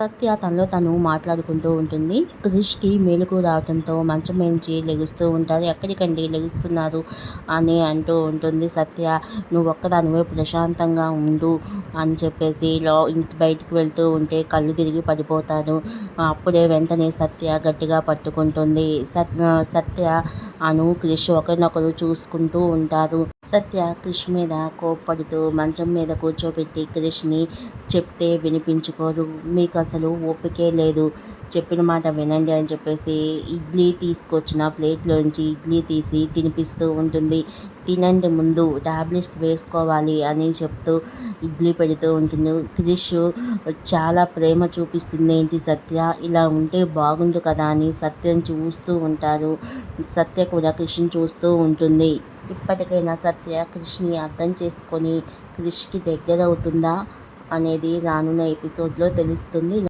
సత్య తనలో తను మాట్లాడుకుంటూ ఉంటుంది. క్రిష్కి మేలుకు రావడంతో మంచం నుంచి లెగుస్తూ ఉంటారు. ఎక్కడికండి లెగుస్తున్నారు? అని అంటూ ఉంటుంది సత్య. నువ్వు ఒక్కదానివే ప్రశాంతంగా ఉండు అని చెప్పేసి లో ఇంటి బయటికి వెళ్తూ ఉంటే కళ్ళు తిరిగి పడిపోతాను అప్పుడే వెంటనే సత్య గట్టిగా పట్టుకుంటుంది. సత్య అను క్రిష్ ఒకరినొకరు చూసుకుంటూ ఉంటారు. సత్య క్రిష్ మీద కోప్పడుతూ మంచం మీద కూర్చోబెట్టి క్రిష్ని చెప్తే వినిపించుకోరు. మీకు అసలు ఓపికే లేదు. చెప్పిన మాట వినండి అని చెప్పేసి ఇడ్లీ తీసుకొచ్చిన ప్లేట్లోంచి ఇడ్లీ తీసి తినిపిస్తూ ఉంటుంది. తినండి ముందు టాబ్లెట్స్ వేసుకోవాలి అని చెప్తూ ఇడ్లీ పెడుతూ ఉంటుంది. క్రిష్ చాలా ప్రేమ చూపిస్తుంది. ఏంటి సత్య? ఇలా ఉంటే బాగుండు కదా అని సత్యం చూస్తూ ఉంటారు. సత్య కూడా క్రిష్ని చూస్తూ ఉంటుంది. ఇప్పటికైనా సత్య క్రిష్ని అర్థం చేసుకొని క్రిష్కి దగ్గర అవుతుందా అనేది రానున్న ఎపిసోడ్లో తెలుస్తుంది.